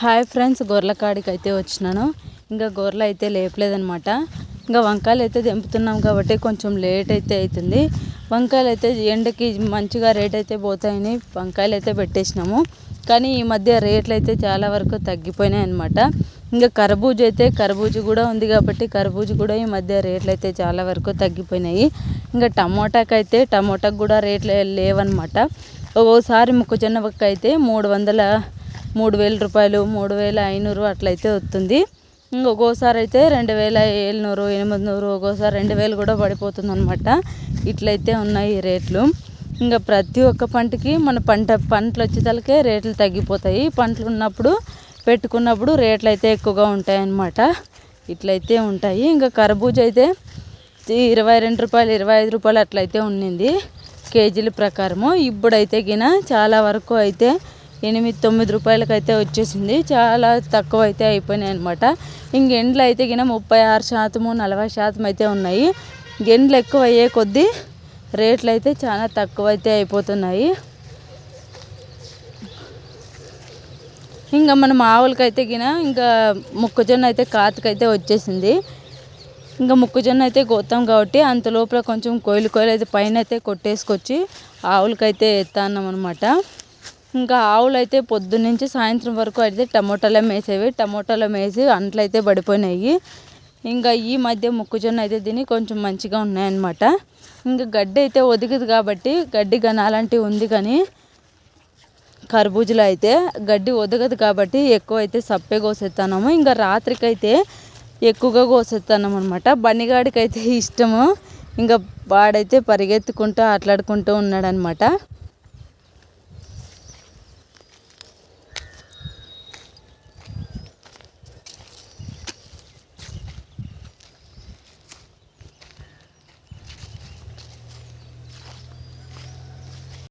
Hi friends గొర్రెల కాడికి అయితే వచ్చినాను. ఇంకా గొర్రెలు అయితే లేపలేదనమాట ఇంకా వంకాయలు అయితే తెంపుతున్నాం కాబట్టి కొంచెం లేట్ అయితే అవుతుంది వంకాయలు అయితే ఎండకి మంచిగా రేట్ అయితే పోతాయని వంకాయలు అయితే పెట్టేసినాము. కానీ ఈ మధ్య రేట్లు అయితే చాలా వరకు తగ్గిపోయినాయి అనమాట ఇంకా కర్బూజ అయితే కర్బూజ కూడా ఉంది కాబట్టి కర్బూజ కూడా ఈ మధ్య రేట్లు అయితే చాలా వరకు తగ్గిపోయినాయి. ఇంకా టమోటాకి అయితే టమోటాకు కూడా రేట్లు లేవన్నమాట. ఒక్కోసారి మొక్కజొన్న అయితే మూడు వందల మూడు వేల రూపాయలు మూడు వేల ఐనూరు అట్లయితే వస్తుంది. ఒక్కోసారి అయితే రెండు వేల ఏళ్ళనూరు ఎనిమిది నూరు ఒక్కోసారి రెండు వేలు కూడా పడిపోతుంది అనమాట ఇట్లయితే ఉన్నాయి రేట్లు. ఇంకా ప్రతి ఒక్క పంటకి మన పంట పంటలు వచ్చేతలకే రేట్లు తగ్గిపోతాయి. పంటలు ఉన్నప్పుడు పెట్టుకున్నప్పుడు రేట్లు అయితే ఎక్కువగా ఉంటాయి అన్నమాట ఇట్లయితే ఉంటాయి. ఇంకా కర్బూజ అయితే ఇరవై రెండు రూపాయలు ఇరవై ఐదు రూపాయలు అట్లయితే ఉండింది కేజీల ప్రకారము. ఇప్పుడైతే గిన చాలా వరకు అయితే ఎనిమిది తొమ్మిది రూపాయలకి అయితే వచ్చేసింది. చాలా తక్కువ అయితే అయిపోయినాయి అనమాట ఇంక ఎండ్లు అయితే గిన ముప్పై ఆరు శాతము నలభై శాతం అయితే ఉన్నాయి. ఎండ్లు ఎక్కువ అయ్యే కొద్దీ రేట్లు అయితే చాలా తక్కువ అయితే అయిపోతున్నాయి. ఇంకా మనం ఆవులకైతే గిన ఇంకా మొక్కజొన్న అయితే కాతకైతే వచ్చేసింది. ఇంకా మొక్కజొన్న అయితే గోతాం కాబట్టి అంత లోపల కొంచెం కోయిలు కోయిలు అయితే పైన అయితే కొట్టేసుకొచ్చి ఆవులకైతే ఎత్తాన్నాం అనమాట ఇంకా ఆవులు అయితే పొద్దున్నుంచి సాయంత్రం వరకు అయితే టమోటాలే మేసేవి. టమోటాలో మేసి అంట్లు అయితే పడిపోయినాయి. ఇంకా ఈ మధ్య మొక్కజొన్న అయితే తిని కొంచెం మంచిగా ఉన్నాయన్నమాట. ఇంకా గడ్డి అయితే ఒదిగదు కాబట్టి గడ్డి గనాలంటివి ఉంది కానీ కర్బూజలో అయితే గడ్డి ఒదగదు కాబట్టి ఎక్కువ అయితే సప్పే కోసేస్తాము ఇంకా రాత్రికైతే ఎక్కువగా కోసేస్తాము అనమాట బన్నిగాడికి అయితే ఇష్టము. ఇంకా వాడైతే పరిగెత్తుకుంటూ ఆటలాడుకుంటూ ఉన్నాడనమాట